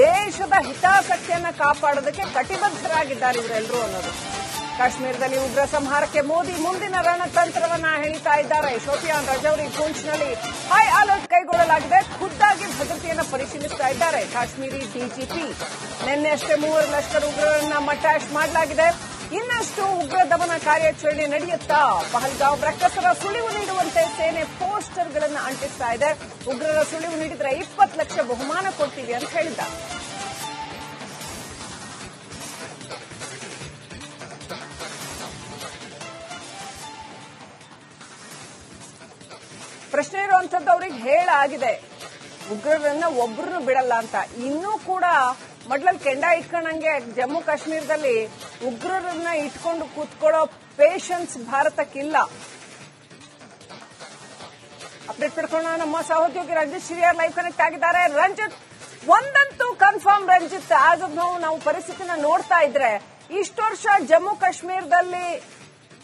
ದೇಶದ ಹಿತಾಸಕ್ತಿಯನ್ನ ಕಾಪಾಡೋದಕ್ಕೆ ಕಟಿಬದ್ಧರಾಗಿದ್ದಾರೆ ಇವರೆಲ್ಲರೂ ಅನ್ನೋದು. ಕಾಶ್ಮೀರದಲ್ಲಿ ಉಗ್ರ ಸಂಹಾರಕ್ಕೆ ಮೋದಿ ಮುಂದಿನ ರಣತಂತ್ರವನ್ನ ಹೇಳ್ತಾ ಇದ್ದಾರೆ. ಶೋಪಿಯಾನ್ ರಜೌರಿ ಪೂಂಚ್ನಲ್ಲಿ ಹೈ ಅಲರ್ಟ್ ಕೈಗೊಳ್ಳಲಾಗಿದೆ. ಖುದ್ದಾಗಿ ಭದ್ರತೆಯನ್ನು ಪರಿಶೀಲಿಸ್ತಾ ಇದ್ದಾರೆ. ಕಾಶ್ಮೀರಿ ಡಿಜಿಪಿ ನಿನ್ನೆ ಅಷ್ಟೇ ಮೂವರು ಲಷ್ಕರ್ ಉಗ್ರರನ್ನ ಮಟ್ಟಾಶ್ ಮಾಡಲಾಗಿದೆ. ಇನ್ನಷ್ಟು ಉಗ್ರ ದಮನ ಕಾರ್ಯಾಚರಣೆ ನಡೆಯುತ್ತಾ? ಪಹಲ್ಗಾಂವ್ ರಕ್ಕಸರ ಸುಳಿವು ನೀಡುವಂತೆ ಸೇನೆ ಪೋಸ್ಟರ್ಗಳನ್ನು ಅಂಟಿಸ್ತಾ ಇದೆ. ಉಗ್ರರ ಸುಳಿವು ನೀಡಿದ್ರೆ ಇಪ್ಪತ್ತು ಲಕ್ಷ ಬಹುಮಾನ ಕೊಡ್ತೀವಿ ಅಂತ ಹೇಳಿದ್ದ ಪ್ರಶ್ನೆ ಇರುವಂತದ್ದು ಅವ್ರಿಗೆ ಹೇಳಾಗಿದೆ. ಉಗ್ರರನ್ನ ಒಬ್ರನ್ನು ಬಿಡಲ್ಲ ಅಂತ. ಇನ್ನೂ ಕೂಡ ಮೊದ್ಲಲ್ಲಿ ಕೆಂಡ ಇಟ್ಕೊಂಡಂಗೆ ಜಮ್ಮು ಕಾಶ್ಮೀರದಲ್ಲಿ ಉಗ್ರರನ್ನ ಇಟ್ಕೊಂಡು ಕೂತ್ಕೊಳ್ಳೋ ಪೇಷನ್ಸ್ ಭಾರತಕ್ಕಿಲ್ಲ. ಅಪ್ಡೇಟ್ ಪಡ್ಕೊಳ್ಳೋಣ ನಮ್ಮ ಸಹೋದ್ಯೋಗಿ ರಂಜಿತ್ ಶಿರಿಯಾರ್ ಲೈವ್ ಕನೆಕ್ಟ್ ಆಗಿದ್ದಾರೆ. ರಂಜಿತ್, ಒಂದಂತೂ ಕನ್ಫರ್ಮ್ ರಂಜಿತ್ ಆಸ್ ಆಫ್ ನಾವು ನಾವು ಪರಿಸ್ಥಿತಿನ ನೋಡ್ತಾ ಇದ್ರೆ, ಇಷ್ಟು ವರ್ಷ ಜಮ್ಮು ಕಾಶ್ಮೀರದಲ್ಲಿ,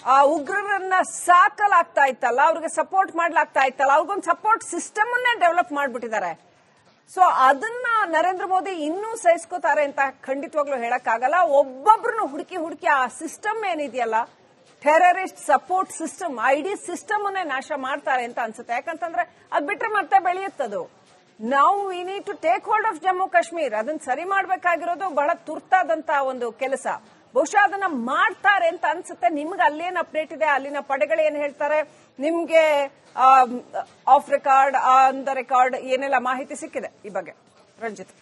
ಆ, ಉಗ್ರರನ್ನ ಸಾಕಲಾಗ್ತಾ ಇತ್ತಲ್ಲ, ಅವ್ರಿಗೆ ಸಪೋರ್ಟ್ ಮಾಡ್ಲಾಗ್ತಾ ಇತ್ತಲ್ಲ, ಅವ್ರಿಗೊಂದು ಸಪೋರ್ಟ್ ಸಿಸ್ಟಮ್ ಅನ್ನೇ ಡೆವಲಪ್ ಮಾಡ್ಬಿಟ್ಟಿದ್ದಾರೆ. ಸೊ ಅದನ್ನ ನರೇಂದ್ರ ಮೋದಿ ಇನ್ನೂ ಸಹಿಸ್ಕೋತಾರೆ ಅಂತ ಖಂಡಿತವಾಗ್ಲೂ ಹೇಳಕ್ಕಾಗಲ್ಲ. ಒಬ್ಬೊಬ್ರನ್ನ ಹುಡುಕಿ ಹುಡುಕಿ ಆ ಸಿಸ್ಟಮ್ ಏನಿದೆಯಲ್ಲ, terrorist support system, ID system ಅನ್ನೇ ನಾಶ ಮಾಡ್ತಾರೆ ಅಂತ ಅನ್ಸುತ್ತೆ. ಯಾಕಂತಂದ್ರೆ ಅದ್ ಬಿಟ್ರೆ ಮತ್ತೆ ಬೆಳೆಯುತ್ತದು. ನಾವು we need to take hold of Jammu Kashmir ಅದನ್ನ ಸರಿ ಮಾಡಬೇಕಾಗಿರೋದು ಬಹಳ ತುರ್ತಾದಂತ ಒಂದು ಕೆಲಸ. ಬಹುಶಃ ಅದನ್ನ ಮಾಡ್ತಾರೆ ಅಂತ ಅನ್ಸುತ್ತೆ. ನಿಮ್ಗೆ ಅಲ್ಲೇನು ಅಪ್ಡೇಟ್ ಇದೆ? ಅಲ್ಲಿನ ಪಡೆಗಳು ಏನ್ ಹೇಳ್ತಾರೆ? ನಿಮ್ಗೆ off record on the record ಏನೆಲ್ಲ ಮಾಹಿತಿ ಸಿಕ್ಕಿದೆ ಈ ಬಗ್ಗೆ. ರಂಜಿತ್.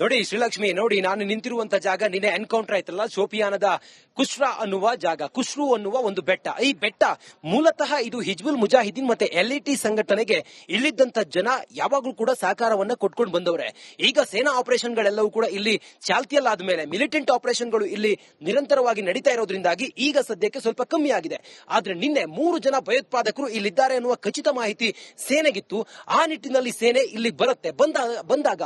ನೋಡಿ, ಶ್ರೀಲಕ್ಷ್ಮಿ, ನೋಡಿ, ನಾನು ನಿಂತಿರುವಂತ ಜಾಗ ನಿನ್ನೆ ಎನ್ಕೌಂಟರ್ ಆಯ್ತಲ್ಲ, ಶೋಪಿಯಾನದ ಕುಶ್ರಾ ಅನ್ನುವ ಜಾಗ. ಕುಶ್ರು ಅನ್ನುವ ಒಂದು ಬೆಟ್ಟ. ಈ ಬೆಟ್ಟ ಮೂಲತಃ ಇದು ಹಿಜ್ಬುಲ್ ಮುಜಾಹಿದೀನ್ ಮತ್ತೆ ಎಲ್ ಟಿ ಸಂಘಟನೆಗೆ ಇಲ್ಲಿದ್ದಂತ ಜನ ಯಾವಾಗ್ಲೂ ಕೂಡ ಸಹಕಾರವನ್ನ ಕೊಟ್ಕೊಂಡು ಬಂದವ್ರೆ. ಈಗ ಸೇನಾ ಆಪರೇಷನ್ಗಳೆಲ್ಲವೂ ಕೂಡ ಇಲ್ಲಿ ಚಾಲ್ತಿಯಲ್ಲಾದ ಮೇಲೆ ಮಿಲಿಟೆಂಟ್ ಆಪರೇಷನ್ಗಳು ಇಲ್ಲಿ ನಿರಂತರವಾಗಿ ನಡೀತಾ ಇರೋದ್ರಿಂದಾಗಿ ಈಗ ಸದ್ಯಕ್ಕೆ ಸ್ವಲ್ಪ ಕಮ್ಮಿ ಆಗಿದೆ. ಆದ್ರೆ ನಿನ್ನೆ ಮೂರು ಜನ ಭಯೋತ್ಪಾದಕರು ಇಲ್ಲಿದ್ದಾರೆ ಅನ್ನುವ ಖಚಿತ ಮಾಹಿತಿ ಸೇನೆಗಿತ್ತು. ಆ ನಿಟ್ಟಿನಲ್ಲಿ ಸೇನೆ ಇಲ್ಲಿ ಬರುತ್ತೆ. ಬಂದಾಗ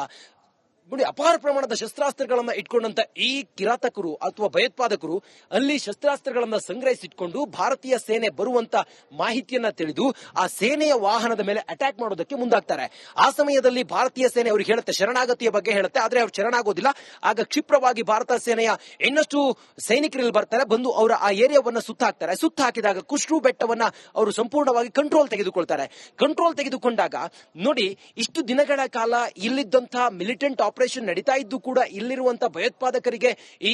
ನೋಡಿ, ಅಪಾರ ಪ್ರಮಾಣದ ಶಸ್ತ್ರಾಸ್ತ್ರಗಳನ್ನ ಇಟ್ಕೊಂಡಂತ ಈ ಕಿರಾತಕರು ಅಥವಾ ಭಯೋತ್ಪಾದಕರು ಅಲ್ಲಿ ಶಸ್ತ್ರಾಸ್ತ್ರಗಳನ್ನ ಸಂಗ್ರಹಿಸಿಟ್ಕೊಂಡು ಭಾರತೀಯ ಸೇನೆ ಬರುವಂತ ಮಾಹಿತಿಯನ್ನ ತಿಳಿದು ಆ ಸೇನೆಯ ವಾಹನದ ಮೇಲೆ ಅಟ್ಯಾಕ್ ಮಾಡೋದಕ್ಕೆ ಮುಂದಾಗ್ತಾರೆ. ಆ ಸಮಯದಲ್ಲಿ ಭಾರತೀಯ ಸೇನೆ ಅವ್ರಿಗೆ ಹೇಳುತ್ತೆ, ಶರಣಾಗತಿಯ ಬಗ್ಗೆ ಹೇಳುತ್ತೆ. ಆದ್ರೆ ಅವ್ರು ಶರಣಾಗೋದಿಲ್ಲ. ಆಗ ಕ್ಷಿಪ್ರವಾಗಿ ಭಾರತ ಸೇನೆಯ ಇನ್ನಷ್ಟು ಸೈನಿಕರಲ್ಲಿ ಬರ್ತಾರೆ, ಬಂದು ಅವರ ಆ ಏರಿಯಾವನ್ನ ಸುತ್ತ ಹಾಕ್ತಾರೆ ಸುತ್ತ ಹಾಕಿದಾಗ ಕುಶ್ರು ಬೆಟ್ಟವನ್ನ ಅವರು ಸಂಪೂರ್ಣವಾಗಿ ಕಂಟ್ರೋಲ್ ತೆಗೆದುಕೊಳ್ತಾರೆ. ಕಂಟ್ರೋಲ್ ತೆಗೆದುಕೊಂಡಾಗ ನೋಡಿ, ಇಷ್ಟು ದಿನಗಳ ಕಾಲ ಇಲ್ಲಿದ್ದಂತಹ ಮಿಲಿಟೆಂಟ್ ಆಪರೇಷನ್ ನಡೀತಾ ಇದ್ದು ಕೂಡ ಇಲ್ಲಿರುವಂತ ಭಯೋತ್ಪಾದಕರಿಗೆ ಈ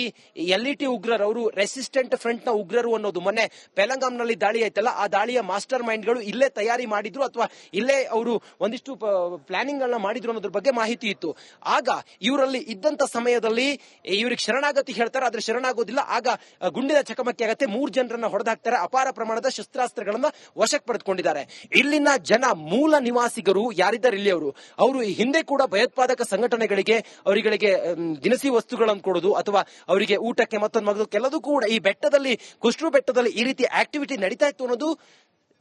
ಎಲ್ ಇ ಟಿ ಉಗ್ರರು, ಅವರು ರೆಸಿಸ್ಟೆಂಟ್ ಫ್ರಂಟ್ನ ಉಗ್ರರು ಅನ್ನೋದು ಮೊನ್ನೆ ಪೆಲಂಗಾಂನಲ್ಲಿ ದಾಳಿ ಆಯ್ತಲ್ಲ, ಆ ದಾಳಿಯ ಮಾಸ್ಟರ್ ಮೈಂಡ್ಗಳು ಇಲ್ಲೇ ತಯಾರಿ ಮಾಡಿದ್ರು ಅಥವಾ ಇಲ್ಲೇ ಅವರು ಒಂದಿಷ್ಟು ಪ್ಲಾನಿಂಗ್ ಗಳನ್ನ ಮಾಡಿದ್ರು ಅನ್ನೋದ್ರ ಬಗ್ಗೆ ಮಾಹಿತಿ ಇತ್ತು. ಆಗ ಇವರಲ್ಲಿ ಇದ್ದಂತ ಸಮಯದಲ್ಲಿ ಇವ್ರಿಗೆ ಶರಣಾಗತಿ ಹೇಳ್ತಾರೆ, ಆದ್ರೆ ಶರಣಾಗೋದಿಲ್ಲ. ಆಗ ಗುಂಡಿನ ಚಕಮಕಿ ಆಗತ್ತೆ, ಮೂರ್ ಜನರನ್ನ ಹೊಡೆದಾಕ್ತಾರೆ, ಅಪಾರ ಪ್ರಮಾಣದ ಶಸ್ತ್ರಾಸ್ತ್ರಗಳನ್ನ ವಶಕ್ಕೆ ಪಡೆದುಕೊಂಡಿದ್ದಾರೆ. ಇಲ್ಲಿನ ಜನ ಮೂಲ ನಿವಾಸಿಗರು ಯಾರಿದ್ದಾರೆ ಇಲ್ಲಿ ಅವರು? ಅವರು ಹಿಂದೆ ಕೂಡ ಭಯೋತ್ಪಾದಕ ಸಂಘಟನೆಗಳಿಗೆ ಅವರಿಗೆ ದಿನಸಿ ವಸ್ತುಗಳನ್ನು ಕೊಡೋದು ಅಥವಾ ಅವರಿಗೆ ಊಟಕ್ಕೆ ಮತ್ತೊಂದು ಮಗದು ಕೆಲವು ಕೂಡ ಈ ಬೆಟ್ಟದಲ್ಲಿ ಕುಷ್ಟು ಬೆಟ್ಟದಲ್ಲಿ ಈ ರೀತಿ ಆಕ್ಟಿವಿಟಿ ನಡೀತಾ ಇತ್ತು ಅನ್ನೋದು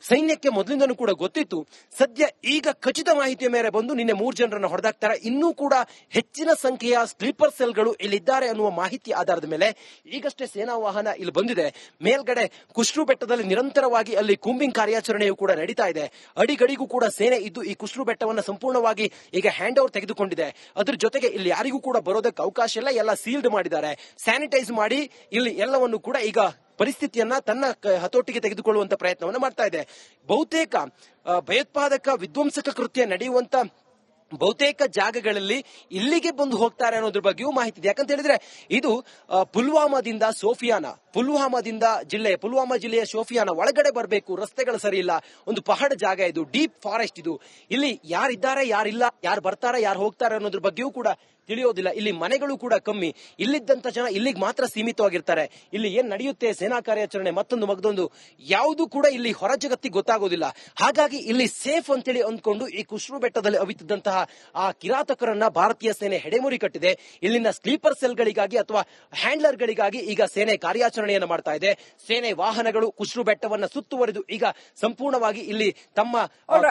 ಸೈನ್ಯಕ್ಕೆ ಮೊದಲಿಂದನೂ ಕೂಡ ಗೊತ್ತಿತ್ತು, ಸದ್ಯ ಈಗ ಖಚಿತ ಮಾಹಿತಿಯ ಮೇರೆ ಬಂದು ನಿನ್ನೆ ಮೂರು ಜನರನ್ನು ಹೊಡೆದಾಕ್ತಾರೆ. ಇನ್ನೂ ಕೂಡ ಹೆಚ್ಚಿನ ಸಂಖ್ಯೆಯ ಸ್ಲೀಪರ್ ಸೆಲ್ಗಳು ಇಲ್ಲಿದ್ದಾರೆ ಅನ್ನುವ ಮಾಹಿತಿ ಆಧಾರದ ಮೇಲೆ ಈಗಷ್ಟೇ ಸೇನಾ ವಾಹನ ಇಲ್ಲಿ ಬಂದಿದೆ. ಮೇಲ್ಗಡೆ ಕುಶ್ರು ಬೆಟ್ಟದಲ್ಲಿ ನಿರಂತರವಾಗಿ ಅಲ್ಲಿ ಕೂಂಬಿಂಗ್ ಕಾರ್ಯಾಚರಣೆಯು ಕೂಡ ನಡೀತಾ ಇದೆ. ಅಡಿಗಡಿಗೂ ಕೂಡ ಸೇನೆ ಇದ್ದು ಈ ಕುಶ್ರು ಬೆಟ್ಟವನ್ನು ಸಂಪೂರ್ಣವಾಗಿ ಈಗ ಹ್ಯಾಂಡ್ ಓವರ್ ತೆಗೆದುಕೊಂಡಿದೆ. ಅದ್ರ ಜೊತೆಗೆ ಇಲ್ಲಿ ಯಾರಿಗೂ ಕೂಡ ಬರೋದಕ್ಕೆ ಅವಕಾಶ ಇಲ್ಲ. ಎಲ್ಲ ಸೀಲ್ಡ್ ಮಾಡಿದ್ದಾರೆ. ಸ್ಯಾನಿಟೈಸ್ ಮಾಡಿ ಇಲ್ಲಿ ಎಲ್ಲವನ್ನು ಕೂಡ ಈಗ ಪರಿಸ್ಥಿತಿಯನ್ನ ತನ್ನ ಹತೋಟಿಗೆ ತೆಗೆದುಕೊಳ್ಳುವಂತ ಪ್ರಯತ್ನವನ್ನು ಮಾಡ್ತಾ ಇದೆ ಬಹುತೇಕ ಭಯೋತ್ಪಾದಕ, ವಿಧ್ವಂಸಕ ಕೃತ್ಯ ನಡೆಯುವಂತ ಬಹುತೇಕ ಜಾಗಗಳಲ್ಲಿ ಇಲ್ಲಿಗೆ ಬಂದು ಹೋಗ್ತಾರೆ ಅನ್ನೋದ್ರ ಬಗ್ಗೆಯೂ ಮಾಹಿತಿ ಇದೆ. ಯಾಕಂತ ಹೇಳಿದ್ರೆ, ಇದು ಪುಲ್ವಾಮಾದಿಂದ ಸೋಫಿಯಾನ, ಪುಲ್ವಾಮಾದಿಂದ ಜಿಲ್ಲೆ, ಪುಲ್ವಾಮಾ ಜಿಲ್ಲೆಯ ಸೋಫಿಯಾನ ಒಳಗಡೆ ಬರಬೇಕು. ರಸ್ತೆಗಳು ಸರಿ ಇಲ್ಲ. ಒಂದು ಪಹಾಡ ಜಾಗ ಇದು, ಡೀಪ್ ಫಾರೆಸ್ಟ್ ಇದು. ಇಲ್ಲಿ ಯಾರಿದ್ದಾರೆ, ಯಾರಿಲ್ಲ, ಯಾರು ಬರ್ತಾರೆ, ಯಾರು ಹೋಗ್ತಾರೆ ಅನ್ನೋದ್ರ ಬಗ್ಗೆಯೂ ಕೂಡ ತಿಳಿಯೋದಿಲ್ಲ. ಇಲ್ಲಿ ಮನೆಗಳು ಕೂಡ ಕಮ್ಮಿ. ಇಲ್ಲಿದ್ದಂತ ಜನ ಇಲ್ಲಿಗೆ ಮಾತ್ರ ಸೀಮಿತವಾಗಿರ್ತಾರೆ. ಇಲ್ಲಿ ಏನ್ ನಡೆಯುತ್ತೆ? ಸೇನಾ ಕಾರ್ಯಾಚರಣೆ ಮತ್ತೊಂದು ಮಗದೊಂದು. ಯಾವುದು ಕೂಡ ಇಲ್ಲಿ ಹೊರ ಜಗತ್ತಿಗೆ ಗೊತ್ತಾಗೋದಿಲ್ಲ. ಹಾಗಾಗಿ ಇಲ್ಲಿ ಸೇಫ್ ಅಂತೇಳಿ ಅಂದ್ಕೊಂಡು ಈ ಕುಶ್ರು ಬೆಟ್ಟದಲ್ಲಿ ಅವಿತಿದ್ದಂತಹ ಆ ಕಿರಾತಕರನ್ನ ಭಾರತೀಯ ಸೇನೆ ಹೆಡೆಮುರಿ ಕಟ್ಟಿದೆ. ಇಲ್ಲಿನ ಸ್ಲೀಪರ್ ಸೆಲ್ ಗಳಿಗಾಗಿ ಅಥವಾ ಹ್ಯಾಂಡ್ಲರ್ಗಳಿಗಾಗಿ ಈಗ ಸೇನೆ ಕಾರ್ಯಾಚರಣೆಯನ್ನು ಮಾಡ್ತಾ ಇದೆ. ಸೇನೆ ವಾಹನಗಳು ಕುಶ್ರು ಬೆಟ್ಟವನ್ನ ಸುತ್ತುವರೆದು ಈಗ ಸಂಪೂರ್ಣವಾಗಿ ಇಲ್ಲಿ ತಮ್ಮ.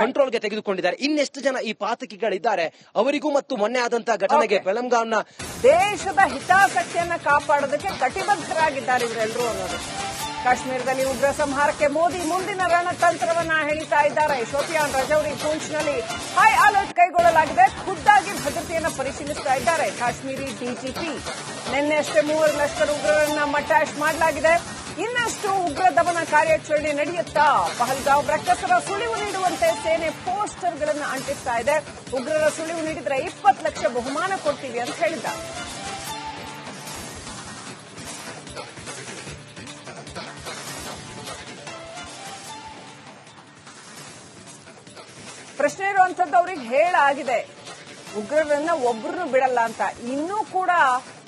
ಕಂಟ್ರೋಲ್ಗೆ ತೆಗೆದುಕೊಂಡಿದ್ದಾರೆ. ಇನ್ನೆಷ್ಟು ಜನ ಈ ಪಾತಕಿಗಳಿದ್ದಾರೆ? ಅವರಿಗೂ ಮತ್ತು ಮೊನ್ನೆ ಆದಂತಹ ಘಟನೆಗೆ Okay. ದೇಶದ ಹಿತಾಸಕ್ತಿಯನ್ನ ಕಾಪಾಡೋದಕ್ಕೆ ಕಟಿಬದ್ಧರಾಗಿದ್ದಾರೆ ಇವರೆಲ್ಲರೂ ಅನ್ನೋದು. ಕಾಶ್ಮೀರದಲ್ಲಿ ಉಗ್ರ ಸಂಹಾರಕ್ಕೆ ಮೋದಿ ಮುಂದಿನ ರಣತಂತ್ರವನ್ನ ಹೇಳಿತಾ ಇದ್ದಾರೆ. ಶೋಪಿಯಾನ್ ರಜೌರಿ ಪೂಂಚ್ನಲ್ಲಿ ಹೈ ಅಲರ್ಟ್ ಕೈಗೊಳ್ಳಲಾಗಿದೆ. ಖುದ್ದಾಗಿ ಭದ್ರತೆಯನ್ನು ಪರಿಶೀಲಿಸ್ತಾ ಇದ್ದಾರೆ. ಕಾಶ್ಮೀರಿ ಡಿಜಿಪಿ ನಿನ್ನೆ ಅಷ್ಟೇ ಮೂವರು ಲಷ್ಕರ್ ಉಗ್ರರನ್ನ ಮಟ್ಟಾಶ್ ಮಾಡಲಾಗಿದೆ. ಇನ್ನಷ್ಟು ಉಗ್ರ ದಮನ ಕಾರ್ಯಾಚರಣೆ ನಡೆಯುತ್ತಾ? ಪಹಲ್ಗಾವ್ ಬ್ರಕ್ಕಸರ ಸುಳಿವು ನೀಡುವಂತೆ ಸೇನೆ ಪೋಸ್ಟರ್ಗಳನ್ನು ಅಂಟಿಸ್ತಾ ಇದೆ. ಉಗ್ರರ ಸುಳಿವು ನೀಡಿದ್ರೆ ಇಪ್ಪತ್ತು ಲಕ್ಷ ಬಹುಮಾನ ಕೊಡ್ತೀವಿ ಅಂತ ಹೇಳಿದ ಪ್ರಶ್ನೆ ಇರುವಂತದ್ದು ಅವ್ರಿಗೆ ಹೇಳಾಗಿದೆ ಉಗ್ರರನ್ನ ಒಬ್ಬರನ್ನು ಬಿಡಲ್ಲ ಅಂತ. ಇನ್ನೂ ಕೂಡ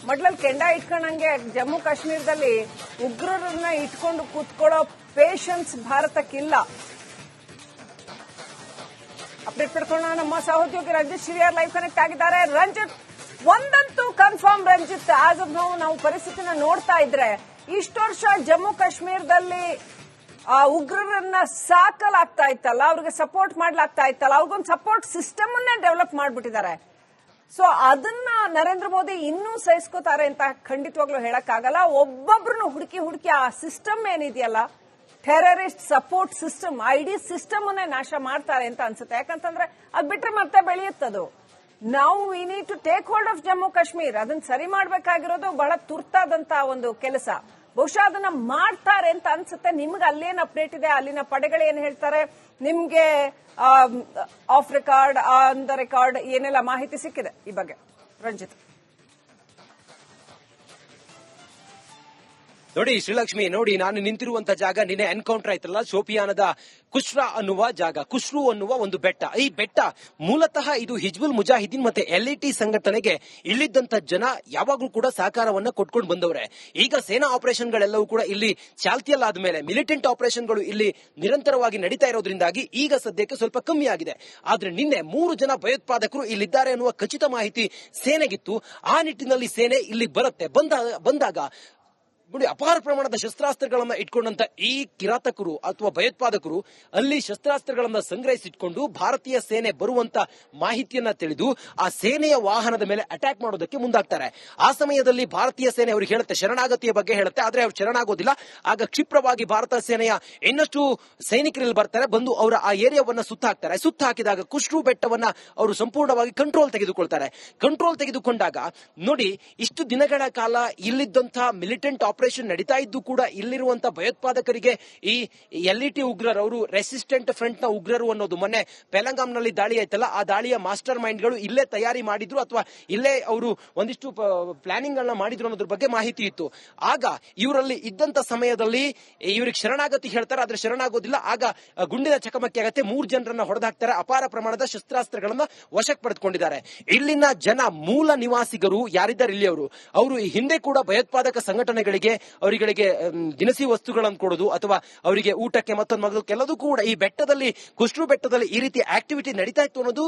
ಮೊದ್ಲಲ್ಲಿ ಕೆಂಡ ಇಟ್ಕೊಂಡಂಗೆ ಜಮ್ಮು ಕಾಶ್ಮೀರದಲ್ಲಿ ಉಗ್ರರನ್ನ ಇಟ್ಕೊಂಡು ಕೂತ್ಕೊಳ್ಳೋ ಪೇಷನ್ಸ್ ಭಾರತಕ್ಕಿಲ್ಲ. ಅಪ್ಡೇಟ್ ಪಡ್ಕೊಳ್ಳೋಣ. ನಮ್ಮ ಸಹೋದ್ಯೋಗಿ ರಂಜಿತ್ ಶಿರಿಯಾರ್ ಲೈವ್ ಕನೆಕ್ಟ್ ಆಗಿದ್ದಾರೆ. ರಂಜಿತ್, ಒಂದಂತೂ ಕನ್ಫರ್ಮ್ ರಂಜಿತ್ ಆಸ್ ಆಫ್ ನಾವು ನಾವು ಪರಿಸ್ಥಿತಿನ ನೋಡ್ತಾ ಇದ್ರೆ, ಇಷ್ಟು ವರ್ಷ ಜಮ್ಮು ಕಾಶ್ಮೀರದಲ್ಲಿ, ಆ, ಉಗ್ರರನ್ನ ಸಾಕಲಾಗ್ತಾ ಇತ್ತಲ್ಲ, ಅವ್ರಿಗೆ ಸಪೋರ್ಟ್ ಮಾಡ್ಲಾಗ್ತಾ ಇತ್ತಲ್ಲ, ಅವ್ರಿಗೊಂದು ಸಪೋರ್ಟ್ ಸಿಸ್ಟಮ್ ಅನ್ನೇ ಡೆವಲಪ್ ಮಾಡ್ಬಿಟ್ಟಿದ್ದಾರೆ. ಸೊ ಅದನ್ನ ನರೇಂದ್ರ ಮೋದಿ ಇನ್ನೂ ಸಹಿಸ್ಕೋತಾರೆ ಅಂತ ಖಂಡಿತವಾಗ್ಲೂ ಹೇಳಕ್ಕಾಗಲ್ಲ. ಒಬ್ಬೊಬ್ರನ್ನು ಹುಡುಕಿ ಹುಡುಕಿ ಆ ಸಿಸ್ಟಮ್ ಏನಿದೆಯಲ್ಲ, terrorist support system, I D system ಅನ್ನೇ ನಾಶ ಮಾಡ್ತಾರೆ ಅಂತ ಅನ್ಸುತ್ತೆ. ಯಾಕಂತಂದ್ರೆ ಅದ್ ಬಿಟ್ರೆ ಮತ್ತೆ ಬೆಳೆಯುತ್ತದು ನಾವು we need to take hold of Jammu Kashmir. ಅದನ್ನ ಸರಿ ಮಾಡಬೇಕಾಗಿರೋದು ಬಹಳ ತುರ್ತಾದಂತ ಒಂದು ಕೆಲಸ. ಬಹುಶಃ ಅದನ್ನ ಮಾಡ್ತಾರೆ ಅಂತ ಅನ್ಸುತ್ತೆ. ನಿಮ್ಗೆ ಅಲ್ಲೇನ್ ಅಪ್ಡೇಟ್ ಇದೆ? ಅಲ್ಲಿನ ಪಡೆಗಳು ಏನ್ ಹೇಳ್ತಾರೆ? ನಿಮ್ಗೆ off record on the record ಏನೆಲ್ಲ ಮಾಹಿತಿ ಸಿಕ್ಕಿದೆ ಈ ಬಗ್ಗೆ. ರಂಜಿತ್ ನೋಡಿ, ಶ್ರೀಲಕ್ಷ್ಮಿ, ನೋಡಿ, ನಾನು ನಿಂತಿರುವಂತ ಜಾಗ ನಿನ್ನೆ ಎನ್ಕೌಂಟರ್ ಆಯ್ತಲ್ಲ ಶೋಪಿಯಾನದ ಕುಶ್ರಾ ಅನ್ನುವ ಜಾಗ. ಕುಶ್ರು ಅನ್ನುವ ಒಂದು ಬೆಟ್ಟ. ಈ ಬೆಟ್ಟ ಮೂಲತಃ ಇದು ಹಿಜ್ಬುಲ್ ಮುಜಾಹಿದೀನ್ ಮತ್ತೆ ಟಿ ಸಂಘಟನೆಗೆ ಇಲ್ಲಿದ್ದಂತ ಜನ ಯಾವಾಗ್ಲೂ ಕೂಡ ಸಹಕಾರವನ್ನ ಕೊಟ್ಕೊಂಡು ಬಂದವರೇ. ಈಗ ಸೇನಾ ಆಪರೇಷನ್ಗಳೆಲ್ಲವೂ ಕೂಡ ಇಲ್ಲಿ ಚಾಲ್ತಿಯಲ್ಲಾದ ಮೇಲೆ, ಮಿಲಿಟೆಂಟ್ ಆಪರೇಷನ್ಗಳು ಇಲ್ಲಿ ನಿರಂತರವಾಗಿ ನಡೀತಾ ಇರೋದ್ರಿಂದಾಗಿ ಈಗ ಸದ್ಯಕ್ಕೆ ಸ್ವಲ್ಪ ಕಮ್ಮಿ ಆಗಿದೆ. ಆದ್ರೆ ನಿನ್ನೆ ಮೂರು ಜನ ಭಯೋತ್ಪಾದಕರು ಇಲ್ಲಿದ್ದಾರೆ ಅನ್ನುವ ಖಚಿತ ಮಾಹಿತಿ ಸೇನೆಗಿತ್ತು. ಆ ನಿಟ್ಟಿನಲ್ಲಿ ಸೇನೆ ಇಲ್ಲಿ ಬರುತ್ತೆ. ಬಂದಾಗ ಬಂದಾಗ ನೋಡಿ, ಅಪಾರ ಪ್ರಮಾಣದ ಶಸ್ತ್ರಾಸ್ತ್ರಗಳನ್ನ ಇಟ್ಕೊಂಡಂತ ಈ ಕಿರಾತಕರು ಅಥವಾ ಭಯೋತ್ಪಾದಕರು ಅಲ್ಲಿ ಶಸ್ತ್ರಾಸ್ತ್ರಗಳನ್ನ ಸಂಗ್ರಹಿಸಿಟ್ಕೊಂಡು ಭಾರತೀಯ ಸೇನೆ ಬರುವಂತ ಮಾಹಿತಿಯನ್ನ ತಿಳಿದು ಆ ಸೇನೆಯ ವಾಹನದ ಮೇಲೆ ಅಟ್ಯಾಕ್ ಮಾಡೋದಕ್ಕೆ ಮುಂದಾಗ್ತಾರೆ. ಆ ಸಮಯದಲ್ಲಿ ಭಾರತೀಯ ಸೇನೆ ಅವ್ರಿಗೆ ಹೇಳುತ್ತೆ, ಶರಣಾಗತಿಯ ಬಗ್ಗೆ ಹೇಳುತ್ತೆ, ಆದ್ರೆ ಅವ್ರು ಶರಣಾಗೋದಿಲ್ಲ. ಆಗ ಕ್ಷಿಪ್ರವಾಗಿ ಭಾರತ ಸೇನೆಯ ಇನ್ನಷ್ಟು ಸೈನಿಕರಲ್ಲಿ ಬರ್ತಾರೆ, ಬಂದು ಅವರ ಆ ಏರಿಯಾವನ್ನ ಸುತ್ತ ಹಾಕ್ತಾರೆ ಸುತ್ತ ಹಾಕಿದಾಗ ಕುಶ್ರು ಬೆಟ್ಟವನ್ನ ಅವರು ಸಂಪೂರ್ಣವಾಗಿ ಕಂಟ್ರೋಲ್ ತೆಗೆದುಕೊಳ್ತಾರೆ. ಕಂಟ್ರೋಲ್ ತೆಗೆದುಕೊಂಡಾಗ, ನೋಡಿ, ಇಷ್ಟು ದಿನಗಳ ಕಾಲ ಇಲ್ಲಿದ್ದಂತಹ ಮಿಲಿಟೆಂಟ್ ಆಪರೇಷನ್ ನಡೀತಾ ಇದ್ದು ಕೂಡ ಇಲ್ಲಿರುವಂತಹ ಭಯೋತ್ಪಾದಕರಿಗೆ ಈ ಎಲ್ ಟಿ ಉಗ್ರರು, ಅವರು ರೆಸಿಸ್ಟೆಂಟ್ ಫ್ರಂಟ್ನ ಉಗ್ರರು ಅನ್ನೋದು. ಮೊನ್ನೆ ಪೆಲಂಗಾಂನಲ್ಲಿ ದಾಳಿ ಆಯ್ತಲ್ಲ, ಆ ದಾಳಿಯ ಮಾಸ್ಟರ್ ಮೈಂಡ್ಗಳು ಇಲ್ಲೇ ತಯಾರಿ ಮಾಡಿದ್ರು ಅಥವಾ ಇಲ್ಲೇ ಅವರು ಒಂದಿಷ್ಟು ಪ್ಲಾನಿಂಗ್ ಗಳನ್ನ ಮಾಡಿದ್ರು ಅನ್ನೋದ್ರ ಬಗ್ಗೆ ಮಾಹಿತಿ ಇತ್ತು. ಆಗ ಇವರಲ್ಲಿ ಇದ್ದಂತ ಸಮಯದಲ್ಲಿ ಇವ್ರಿಗೆ ಶರಣಾಗತಿ ಹೇಳ್ತಾರೆ, ಆದ್ರೆ ಶರಣಾಗೋದಿಲ್ಲ. ಆಗ ಗುಂಡಿನ ಚಕಮಕಿ ಆಗತ್ತೆ, ಮೂರು ಜನರನ್ನ ಹೊಡೆದಾಕ್ತಾರೆ, ಅಪಾರ ಪ್ರಮಾಣದ ಶಸ್ತ್ರಾಸ್ತ್ರಗಳನ್ನ ವಶಕ್ಕೆ ಪಡೆದುಕೊಂಡಿದ್ದಾರೆ. ಇಲ್ಲಿನ ಜನ ಮೂಲ ನಿವಾಸಿಗರು ಯಾರಿದ್ದಾರೆ? ಇಲ್ಲಿ ಅವರು. ಅವರು ಈ ಹಿಂದೆ ಕೂಡ ಭಯೋತ್ಪಾದಕ ಸಂಘಟನೆಗಳಿಗೆ ಅವರಿಗೆ ದಿನಸಿ ವಸ್ತುಗಳನ್ನು ಕೊಡೋದು ಅಥವಾ ಅವರಿಗೆ ಊಟಕ್ಕೆ ಮತ್ತೊಂದು ಮಗದಕ್ಕೆ ಕೂಡ ಈ ಬೆಟ್ಟದಲ್ಲಿ ಕುಷ್ಟ್ರು ಬೆಟ್ಟದಲ್ಲಿ ಈ ರೀತಿ ಆಕ್ಟಿವಿಟಿ ನಡೀತಾ ಇತ್ತು ಅನ್ನೋದು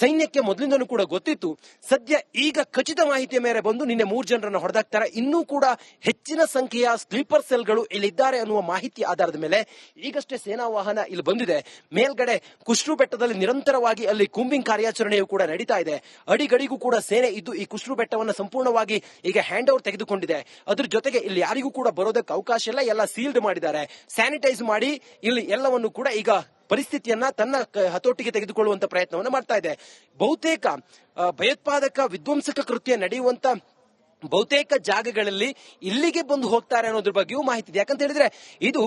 ಸೈನ್ಯಕ್ಕೆ ಮೊದಲಿಂದಲೂ ಕೂಡ ಗೊತ್ತಿತ್ತು, ಸದ್ಯ ಈಗ ಖಚಿತ ಮಾಹಿತಿಯ ಮೇರೆ ಬಂದು ನಿನ್ನೆ ಮೂರು ಜನರನ್ನು ಹೊಡೆದಾಕ್ತಾರೆ. ಇನ್ನೂ ಕೂಡ ಹೆಚ್ಚಿನ ಸಂಖ್ಯೆಯ ಸ್ಲೀಪರ್ ಸೆಲ್ಗಳು ಇಲ್ಲಿದ್ದಾರೆ ಅನ್ನುವ ಮಾಹಿತಿ ಆಧಾರದ ಮೇಲೆ ಈಗಷ್ಟೇ ಸೇನಾ ವಾಹನ ಇಲ್ಲಿ ಬಂದಿದೆ. ಮೇಲ್ಗಡೆ ಕುಶ್ರು ಬೆಟ್ಟದಲ್ಲಿ ನಿರಂತರವಾಗಿ ಅಲ್ಲಿ ಕೂಂಬಿಂಗ್ ಕಾರ್ಯಾಚರಣೆಯು ಕೂಡ ನಡೀತಾ ಇದೆ. ಅಡಿಗಡಿಗೂ ಕೂಡ ಸೇನೆ ಇದ್ದು ಈ ಕುಶ್ರು ಬೆಟ್ಟವನ್ನು ಸಂಪೂರ್ಣವಾಗಿ ಈಗ ಹ್ಯಾಂಡ್ ಓವರ್ ತೆಗೆದುಕೊಂಡಿದೆ. ಅದ್ರ ಜೊತೆಗೆ ಇಲ್ಲಿ ಯಾರಿಗೂ ಕೂಡ ಬರೋದಕ್ಕೆ ಅವಕಾಶ ಇಲ್ಲ. ಎಲ್ಲ ಸೀಲ್ಡ್ ಮಾಡಿದ್ದಾರೆ. ಸ್ಯಾನಿಟೈಸ್ ಮಾಡಿ ಇಲ್ಲಿ ಎಲ್ಲವನ್ನು ಕೂಡ ಈಗ ಪರಿಸ್ಥಿತಿಯನ್ನ ತನ್ನ ಹತೋಟಿಗೆ ತೆಗೆದುಕೊಳ್ಳುವಂತ ಪ್ರಯತ್ನವನ್ನು ಮಾಡ್ತಾ ಇದೆ. ಬಹುತೇಕ ಭಯೋತ್ಪಾದಕ ವಿಧ್ವಂಸಕ ಕೃತ್ಯ ನಡೆಯುವಂತ ಬಹುತೇಕ ಜಾಗಗಳಲ್ಲಿ ಇಲ್ಲಿಗೆ ಬಂದು ಹೋಗ್ತಾರೆ ಅನ್ನೋದ್ರ ಬಗ್ಗೆಯೂ ಮಾಹಿತಿ ಇದೆ. ಯಾಕಂತ ಹೇಳಿದ್ರೆ, ಇದು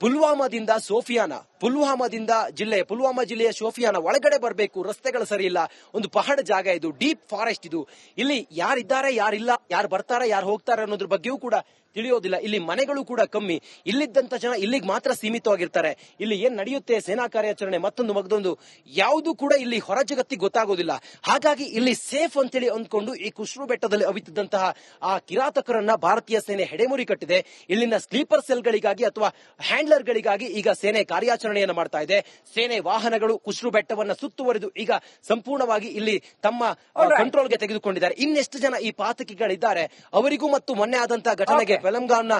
ಪುಲ್ವಾಮಾದಿಂದ ಸೋಫಿಯಾನ ಪುಲ್ವಾಮಾದಿಂದ ಜಿಲ್ಲೆ, ಪುಲ್ವಾಮಾ ಜಿಲ್ಲೆಯ ಶೋಫಿಯಾನ ಒಳಗಡೆ ಬರಬೇಕು. ರಸ್ತೆಗಳು ಸರಿ ಇಲ್ಲ ಒಂದು ಪಹಾಡ ಜಾಗ ಇದು, ಡೀಪ್ ಫಾರೆಸ್ಟ್ ಇದು. ಇಲ್ಲಿ ಯಾರಿದ್ದಾರೆ, ಯಾರಿಲ್ಲ, ಯಾರು ಬರ್ತಾರೆ, ಯಾರು ಹೋಗ್ತಾರೆ ಅನ್ನೋದ್ರ ಬಗ್ಗೆಯೂ ಕೂಡ ತಿಳಿಯೋದಿಲ್ಲ. ಇಲ್ಲಿ ಮನೆಗಳು ಕೂಡ ಕಮ್ಮಿ. ಇಲ್ಲಿದ್ದಂತ ಜನ ಇಲ್ಲಿಗೆ ಮಾತ್ರ ಸೀಮಿತವಾಗಿರ್ತಾರೆ. ಇಲ್ಲಿ ಏನ್ ನಡೆಯುತ್ತೆ, ಸೇನಾ ಕಾರ್ಯಾಚರಣೆ ಮತ್ತೊಂದು ಮಗದೊಂದು, ಯಾವುದು ಕೂಡ ಇಲ್ಲಿ ಹೊರ ಜಗತ್ತಿಗೆ ಗೊತ್ತಾಗೋದಿಲ್ಲ. ಹಾಗಾಗಿ ಇಲ್ಲಿ ಸೇಫ್ ಅಂತೇಳಿ ಅಂದ್ಕೊಂಡು ಈ ಕುಶ್ರು ಬೆಟ್ಟದಲ್ಲಿ ಅವಿತಿದ್ದಂತಹ ಆ ಕಿರಾತಕರನ್ನ ಭಾರತೀಯ ಸೇನೆ ಹೆಡೆಮುರಿ ಕಟ್ಟಿದೆ. ಇಲ್ಲಿನ ಸ್ಲೀಪರ್ ಸೆಲ್ಗಳಿಗಾಗಿ ಅಥವಾ ಹ್ಯಾಂಡ್ಲರ್ಗಳಿಗಾಗಿ ಈಗ ಸೇನೆ ಕಾರ್ಯಾಚರಣೆಯನ್ನು ಮಾಡ್ತಾ ಇದೆ ಸೇನೆ ವಾಹನಗಳು ಕುಶ್ರು ಬೆಟ್ಟವನ್ನ ಸುತ್ತುವರಿದು ಈಗ ಸಂಪೂರ್ಣವಾಗಿ ಇಲ್ಲಿ ತಮ್ಮ. ಕಂಟ್ರೋಲ್ಗೆ ತೆಗೆದುಕೊಂಡಿದ್ದಾರೆ ಇನ್ನೆಷ್ಟು ಜನ ಈ ಪಾತಕಿಗಳಿದ್ದಾರೆ ಅವರಿಗೂ ಮತ್ತು ಮೊನ್ನೆ ಆದಂತಹ ಘಟನೆಗೆ. ಬೆಲಂಗಾಂನ